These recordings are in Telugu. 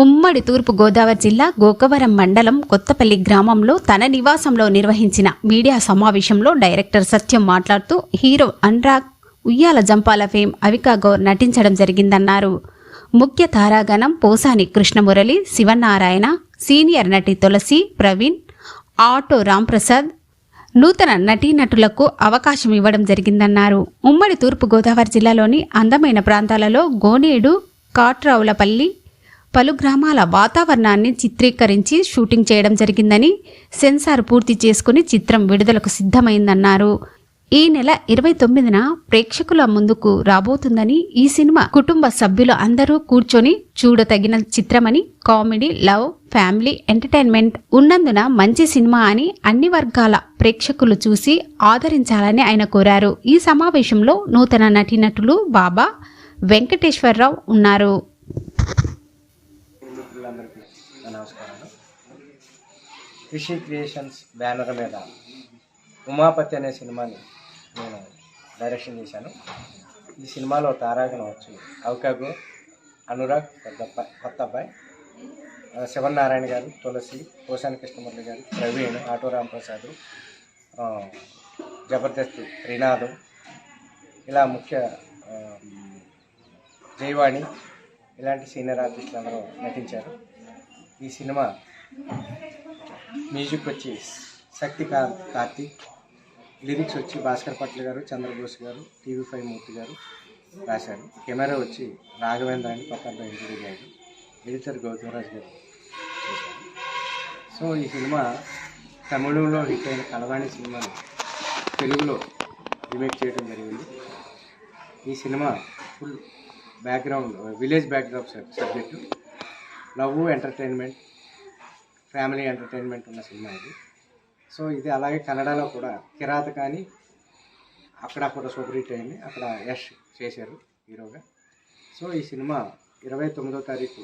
ఉమ్మడి తూర్పు గోదావరి జిల్లా గోకవరం మండలం కొత్తపల్లి గ్రామంలో తన నివాసంలో నిర్వహించిన మీడియా సమావేశంలో డైరెక్టర్ సత్యం మాట్లాడుతూ హీరో అనురాగ్ ఉయ్యాల జంపాల ఫేమ్ అవికా గౌర్ నటించడం జరిగిందన్నారు. ముఖ్య తారాగణం పోసాని కృష్ణమురళి శివనారాయణ సీనియర్ నటి తులసి ప్రవీణ్ ఆటో రాంప్రసాద్ నూతన నటీనటులకు అవకాశం ఇవ్వడం జరిగిందన్నారు. ఉమ్మడి తూర్పు గోదావరి జిల్లాలోని అందమైన ప్రాంతాలలో గోనేడు కాట్రావులపల్లి పలు గ్రామాల వాతావరణాన్ని చిత్రీకరించి షూటింగ్ చేయడం జరిగిందని సెన్సార్ పూర్తి చేసుకుని చిత్రం విడుదలకు సిద్ధమైందన్నారు. ఈ నెల ఇరవై తొమ్మిదిన ప్రేక్షకుల ముందుకు రాబోతుందని ఈ సినిమా కుటుంబ సభ్యులు అందరూ కూర్చొని చూడతగిన చిత్రమని కామెడీ లవ్ ఫ్యామిలీ ఎంటర్టైన్మెంట్ ఉన్నందున మంచి సినిమా అని అన్ని వర్గాల ప్రేక్షకులు చూసి ఆదరించాలని ఆయన కోరారు. ఈ సమావేశంలో నూతన నటీనటులు బాబా వెంకటేశ్వరరావు ఉన్నారు. క్రియేషన్స్ బ్యానర్ మీద ఉమాపతి అనే సినిమాని నేను డైరెక్షన్ చేశాను ఈ సినిమాలో తారాగణం వచ్చి. అవకాగు అనురాగ్ పెద్ద కొత్త అబ్బాయి ఆ, శివనారాయణ గారు తులసి పోసాని కృష్ణమూర్తి గారు ప్రవీణ్ ఆటో రాంప్రసాద్ జబర్దస్త్ త్రినాథ్ ఇలా ముఖ్య జైవాణి ఇలాంటి సీనియర్ ఆర్టిస్టులు అందరూ నటించారు. ఈ సినిమా మ్యూజిక్ వచ్చి శక్తికాంత్ కార్తీక్ లిరిక్స్ వచ్చి భాస్కర్ పట్ల గారు చంద్రబోస్ గారు టీవీ ఫైవ్ మూర్తి గారు రాశారు. కెమెరా వచ్చి రాఘవేంద్ర అని పక్కన అబ్బాయి ఇంజనీర్ గారు ఎడిటర్ గౌతమరాజు గారు చేశారు. సో ఈ సినిమా తమిళంలో హిట్ అయిన కలవాణి సినిమాని తెలుగులో రిమేక్ చేయడం జరిగింది. ఈ cinema full background village background subject. Love entertainment family entertainment ఉన్న సినిమా ఇది. సో ఇది అలాగే కన్నడలో కూడా కిరాత కానీ అక్కడ సూపర్ హిట్ అయింది. అక్కడ యష్ చేశారు హీరోగా. సో ఈ సినిమా ఇరవై తొమ్మిదో తారీఖు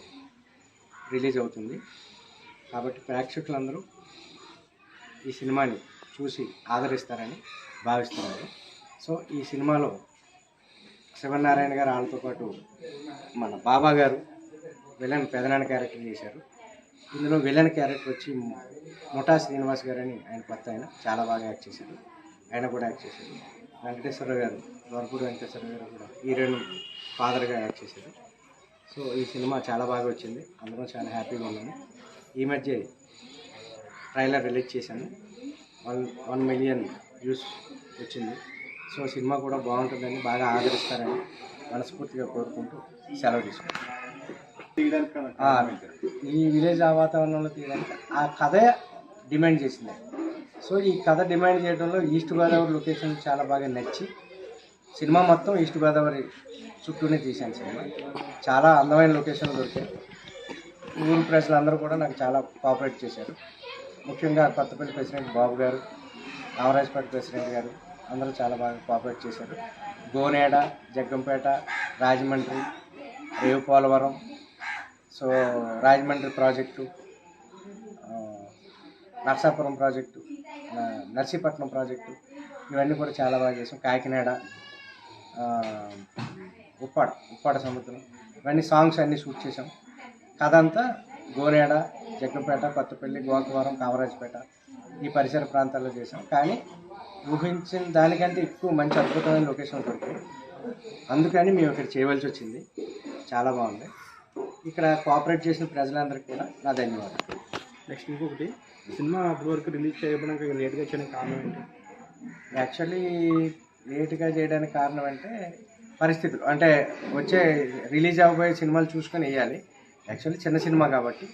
రిలీజ్ అవుతుంది. కాబట్టి ప్రేక్షకులందరూ ఈ సినిమాని చూసి ఆదరిస్తారని భావిస్తున్నారు. సో ఈ సినిమాలో శివనారాయణ గారు వాళ్ళతో పాటు మన బాబా గారు విలన్ పెదనాన్న క్యారెక్టర్ చేశారు. ఇందులో విలన్ క్యారెక్టర్ వచ్చి ముఠా శ్రీనివాస్ గారు అని ఆయన కొత్త ఆయన. చాలా బాగా యాక్ట్ చేశారు. ఆయన కూడా యాక్ట్ చేశారు. వెంకటేశ్వర గారు వరపూడి వెంకటేశ్వర గారు కూడా హీరోయిన్ ఫాదర్గా యాక్ట్ చేశారు. సో ఈ సినిమా చాలా బాగా వచ్చింది. అందరం చాలా హ్యాపీగా ఉన్నాము ఈ మధ్య ట్రైలర్ రిలీజ్ చేశాను. వన్ వన్ మిలియన్ వ్యూస్ వచ్చింది. సో సినిమా కూడా బాగుంటుందని బాగా ఆదరిస్తారని మనస్ఫూర్తిగా కోరుకుంటూ సెలవు తీసుకుంటాను ఈ విలేజ్ ఆ వాతావరణంలో తీయడానికి. ఆ కథ డిమాండ్ చేసింది. సో ఈ కథ డిమాండ్ చేయడంలో ఈస్ట్ గోదావరి లొకేషన్ చాలా బాగా నచ్చి సినిమా మొత్తం ఈస్ట్ గోదావరి చుట్టూనే తీశాను సినిమా. చాలా అందమైన లొకేషన్లు దొరికాయి. ఊరు ప్రజలందరూ కూడా నాకు చాలా కోఆపరేట్ చేశారు. ముఖ్యంగా కొత్తపల్లి ప్రెసిడెంట్ బాబు గారు రామరాజపేట ప్రెసిడెంట్ గారు అందరూ చాలా బాగా కోఆపరేట్ చేశారు. గోనేడ జగ్గంపేట రాజమండ్రి రేవు Polavaram so Rajahmundry project Narsapuram project Narsipatnam project ఇవన్నీ కూడా చాలా బాగా చేసాం. కాకినాడ ఉప్పాడ ఉప్పాడ సముద్రం ఇవన్నీ సాంగ్స్ అన్నీ షూట్ చేసాం. కథ అంతా గోనేడ జగ్గంపేట కొత్తపల్లి గోకవరం కామరాజపేట ఈ పరిసర ప్రాంతాల్లో చేసాం. కానీ ఊహించిన దానికంటే ఎక్కువ మంచి అద్భుతమైన లొకేషన్ దొరికింది. అందుకని మేము ఇక్కడ చేయవలసి వచ్చింది. చాలా బాగుంది. ఇక్కడ కోఆపరేట్ చేసిన ప్రజలందరికీ కూడా నా ధన్యవాదాలు. నెక్స్ట్ ఇంకొకటి సినిమా అప్పటి వరకు రిలీజ్ చేయడానికి లేట్గా చేయడానికి కారణం ఏంటి? యాక్చువల్లీ లేట్గా చేయడానికి కారణం అంటే పరిస్థితులు అంటే వచ్చే రిలీజ్ అవ్వబోయే సినిమాలు చూసుకొని వేయాలి. యాక్చువల్లీ చిన్న సినిమా కాబట్టి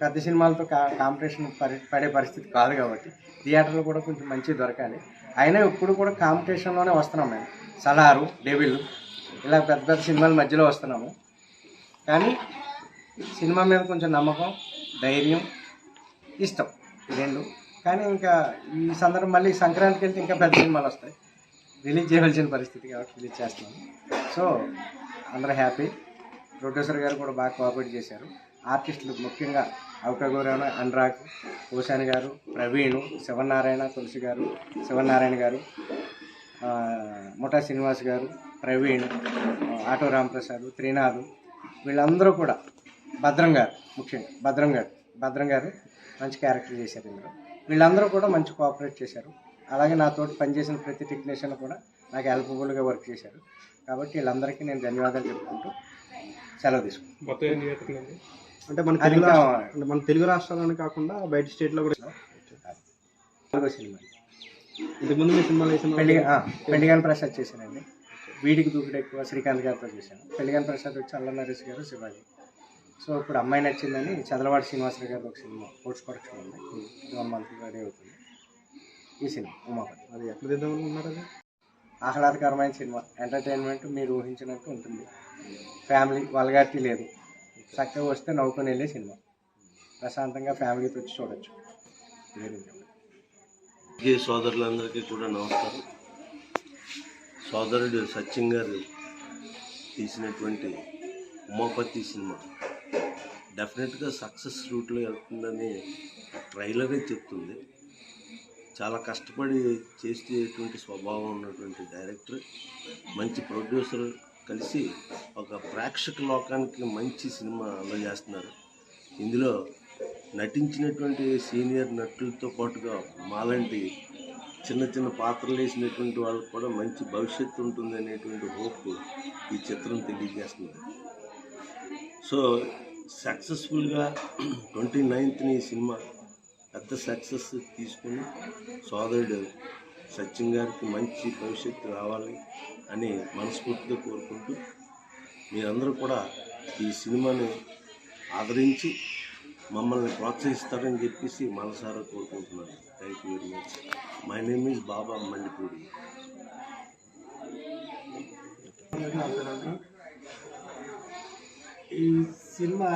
పెద్ద సినిమాలతో కా కాంపిటీషన్ పరి పడే పరిస్థితి కాదు కాబట్టి థియేటర్లో కూడా కొంచెం మంచి దొరకాలి. అయినా ఇప్పుడు కూడా కాంపిటీషన్లోనే వస్తున్నాం మేము. సలారు డెవిల్ ఇలా పెద్ద పెద్ద సినిమాల మధ్యలో వస్తున్నాము. కానీ సినిమా మీద కొంచెం నమ్మకం ధైర్యం ఇష్టం రెండు. కానీ ఇంకా ఈ సందర్భం మళ్ళీ సంక్రాంతికి వెళ్తే ఇంకా పెద్ద సినిమాలు వస్తాయి. రిలీజ్ చేయవలసిన పరిస్థితి కాబట్టి రిలీజ్ చేస్తున్నాము సో అందరూ హ్యాపీ. ప్రొడ్యూసర్ గారు కూడా బాగా కోఆపరేట్ చేశారు. ఆర్టిస్టులు ముఖ్యంగా అవకగౌరవ అనురాగ్ ఓశాని గారు ప్రవీణ్ శివనారాయణ తులసి గారు శివనారాయణ గారు ముఠా శ్రీనివాస్ గారు ప్రవీణ్ ఆటో రాంప్రసాద్ త్రినాథ్ వీళ్ళందరూ కూడా భద్రం గారు ముఖ్యంగా భద్రం గారు భద్రం గారు మంచి క్యారెక్టర్ చేశారు ఇందులో. వీళ్ళందరూ కూడా మంచి కోఆపరేట్ చేశారు. అలాగే నాతోటి పనిచేసిన ప్రతి టెక్నీషియన్ కూడా నాకు హెల్ప్ఫుల్గా వర్క్ చేశారు. కాబట్టి వీళ్ళందరికీ నేను ధన్యవాదాలు చెప్పుకుంటూ సెలవు తీసుకుంటాను అంటే మన తెలుగు అంటే మన తెలుగు రాష్ట్రాలని కాకుండా బయట స్టేట్లో కూడా సినిమా ఇంతకుముందు మీ సినిమాలు వేసిన పెళ్ళి పెళ్ళిగాని ప్రసాద్ చేశానండి వీడికి దూకుడు ఎక్కువ శ్రీకాంత్ గారితో చేశాను. పెళ్ళిగాని ప్రసాద్ వచ్చి అల్ల నరేష్ గారు శివాజీ. సో ఇప్పుడు అమ్మాయి నచ్చిందని చదలవాడి శ్రీనివాసరావు గారి ఒక సినిమా పోస్ట్ ప్రొడక్షన్ ఉంది. వన్ మంత్ రెడీ అవుతుంది. ఈ సినిమా ఉమాపతి. అది ఎక్కడ తీద్దాం అనుకుంటున్నారు అది? ఆహ్లాదకరమైన సినిమా. ఎంటర్టైన్మెంట్ మీరు ఊహించినట్టు ఉంటుంది. ఫ్యామిలీ వల్గారిటీ లేదు. చక్కగా వస్తే నవ్వుకొని వెళ్ళే సినిమా. ప్రశాంతంగా ఫ్యామిలీతో వచ్చి చూడొచ్చు. ఈ సోదరులందరికీ కూడా నమస్కారం. సోదరుడు సచిన్ గారు తీసినటువంటి ఉమాపతి సినిమా. డెఫినెట్గా సక్సెస్ రూట్లో వెళ్తుందని ట్రైలరే చెప్తుంది. చాలా కష్టపడి చేసేటువంటి స్వభావం ఉన్నటువంటి డైరెక్టర్ మంచి ప్రొడ్యూసర్ కలిసి ఒక ప్రేక్షక లోకానికి మంచి సినిమా అందజేస్తున్నారు. ఇందులో నటించినటువంటి సీనియర్ నటులతో పాటుగా మాలాంటి చిన్న చిన్న పాత్రలు వేసినటువంటి వాళ్ళకి కూడా మంచి భవిష్యత్తు ఉంటుంది అనేటువంటి హోప్ ఈ చిత్రం తెలియజేస్తుంది. సో సక్సెస్ఫుల్గా ట్వంటీ నైన్త్ని ఈ సినిమా పెద్ద సక్సెస్ తీసుకుని సోదరుడు సచిన్ గారికి మంచి భవిష్యత్తు రావాలి అని మనస్ఫూర్తిగా కోరుకుంటూ మీరందరూ కూడా ఈ సినిమాని ఆదరించి మమ్మల్ని ప్రోత్సహిస్తారని చెప్పేసి మనసారా కోరుకుంటున్నాను. Thank you very much my name is Baba Mandipudi ఈ సినిమా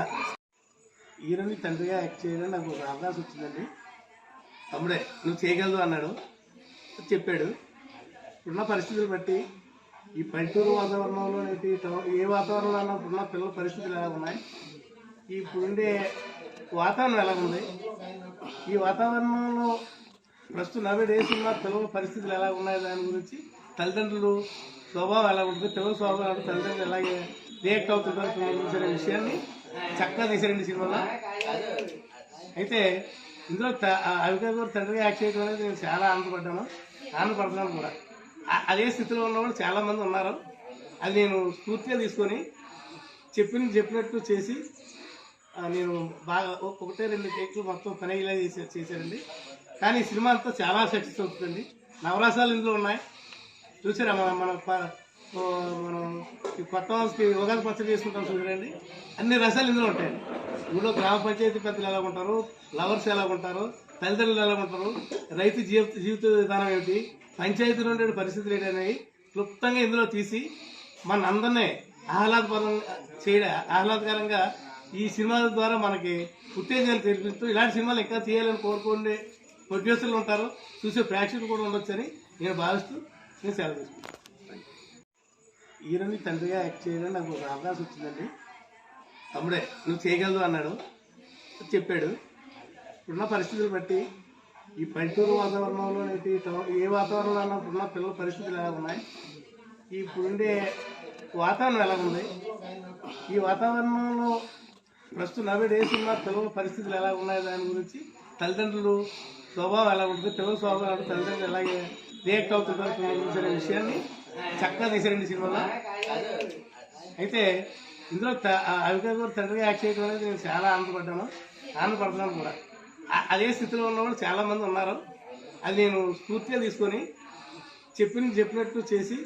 హీరోని తండ్రిగా యాక్ట్ చేయడం నాకు ఒక అవకాశం వచ్చిందండి. తమ్ముడే నువ్వు చేయగలదు అన్నాడు. చెప్పాడు. ఇప్పుడున్న పరిస్థితులు బట్టి ఈ పల్లెటూరు వాతావరణంలో ఏ వాతావరణంలో అన్నా ఇప్పుడున్న పిల్లల పరిస్థితులు ఎలా ఉన్నాయి? ఇప్పుడుండే వాతావరణం ఎలా ఉంది? ఈ వాతావరణంలో ప్రస్తుతం నవ్వే డేస్ ఉన్న పిల్లల పరిస్థితులు ఎలా ఉన్నాయి? దాని గురించి తల్లిదండ్రులు స్వభావం ఎలా ఉంటుంది? పిల్లల స్వభావం తల్లిదండ్రులు ఎలాగే రియాక్ట్ అవుతుంటారు విషయాన్ని చక్కగా తీసారండి సినిమాలో. అయితే ఇందులో త- గారు తండ్రి యాక్ట్ చేయడం అనేది నేను చాలా ఆనందపడ్డాను. ఆనందపడుతున్నాను కూడా. అదే స్థితిలో ఉన్న వాళ్ళు చాలామంది ఉన్నారు. అది నేను స్ఫూర్తిగా తీసుకొని చెప్పిన చెప్పినట్టు చేసి నేను బాగా ఒకటే రెండు టేక్లు మొత్తం పని అయ్యేలా చేసే చేశారండి. కానీ ఈ సినిమా అంతా చాలా సక్సెస్ అవుతుందండి. నవరాసాలు ఇందులో ఉన్నాయి. చూసారా మన మన ప- మనం ఈ కొత్త హౌస్కి ఉగాది పచ్చడి చేసుకుంటాం చూడండి. అన్ని రసాలు ఇందులో ఉంటాయండి ఇందులో గ్రామ పంచాయతీ పెద్దలు ఎలా ఉంటారు? లవర్స్ ఎలా ఉంటారు? తల్లిదండ్రులు ఎలా ఉంటారు? రైతు జీవిత జీవిత విధానం ఏమిటి? పంచాయతీలో ఉండే పరిస్థితులు ఏంటి క్లుప్తంగా ఇందులో తీసి మన అందరినీ ఆహ్లాదపరంగా చేయడం ఆహ్లాదకరంగా ఈ సినిమాల ద్వారా మనకి ఉత్తేజాలు తెలిపిస్తూ ఇలాంటి సినిమాలు ఇంకా తీయాలని కోరుకునే ప్రొడ్యూసర్లు ఉంటారు. చూసే ప్రేక్షకులు కూడా ఉండొచ్చని నేను భావిస్తూ నేను సెలవు తీసుకుంటాను హీరోని తండ్రిగా యాక్ట్ చేయడం నాకు ఒక అవకాశం వచ్చిందండి. తమ్ముడే నువ్వు చేయగలదు అన్నాడు. చెప్పాడు. ఇప్పుడున్న పరిస్థితులు బట్టి ఈ పల్లెటూరు వాతావరణంలో ఏ వాతావరణంలో అన్నా ఇప్పుడున్న పిల్లల పరిస్థితులు ఎలా ఉన్నాయి? ఇప్పుడుండే వాతావరణం ఎలా ఉంది? ఈ వాతావరణంలో ప్రస్తుతం నవ్వే డేస్ ఉన్న పిల్లల పరిస్థితులు ఎలా ఉన్నాయి? దాని గురించి తల్లిదండ్రులు స్వభావం ఎలా ఉంటుంది? పిల్లల స్వభావం తల్లిదండ్రులు ఎలాగే రియాక్ట్ అవుతుంటారు? అనే విషయాన్ని చక్కగా తీశారండి సినిమాలో. అయితే ఇందులో త- గారు తండ్రి యాక్ట్ చేయడం అనేది నేను చాలా ఆనందపడ్డాను. ఆనందపడుతున్నాను కూడా. అదే స్థితిలో ఉన్న వాళ్ళు చాలామంది ఉన్నారు. అది నేను స్ఫూర్తిగా తీసుకొని చెప్పిన చెప్పినట్టు చేసి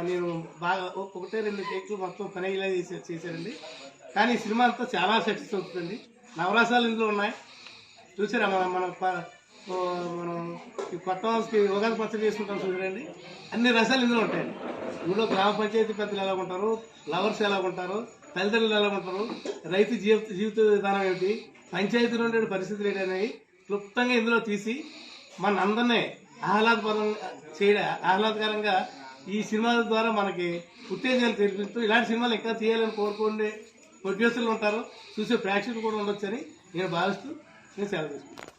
నేను బాగా ఒకటే రెండు టేక్లు మొత్తం పని అయ్యేలా చేశారండి కానీ ఈ సినిమా అంతా చాలా సక్సెస్ అవుతుందండి. నవరాసాలు ఇందులో ఉన్నాయి. చూసారా మన మన ప- మనం ఈ కొత్త హౌస్కి ఉగాది పచ్చడి చేసుకుంటాం చూడండి. అన్ని రసాలు ఇందులో ఉంటాయండి. ఊళ్ళో గ్రామ పంచాయతీ పెద్దలు ఎలా ఉంటారు? లవర్స్ ఎలా ఉంటారు? తల్లిదండ్రులు ఎలా ఉంటారు? రైతు జీవిత జీవిత విధానం ఏమిటి? పంచాయతీలో ఉండే పరిస్థితులు ఏంటి అనేవి క్లుప్తంగా ఇందులో తీసి మన అందరినీ ఆహ్లాదపరం చేయడం ఆహ్లాదకరంగా ఈ సినిమాల ద్వారా మనకి ఉత్తేజాలు తెలిపిస్తూ ఇలాంటి సినిమాలు ఇంకా తీయాలని కోరుకునే ప్రొడ్యూసర్లు ఉంటారు. చూసే ప్రేక్షకులు కూడా ఉండొచ్చని నేను భావిస్తూ నేను సెలవు తీసుకుంటాను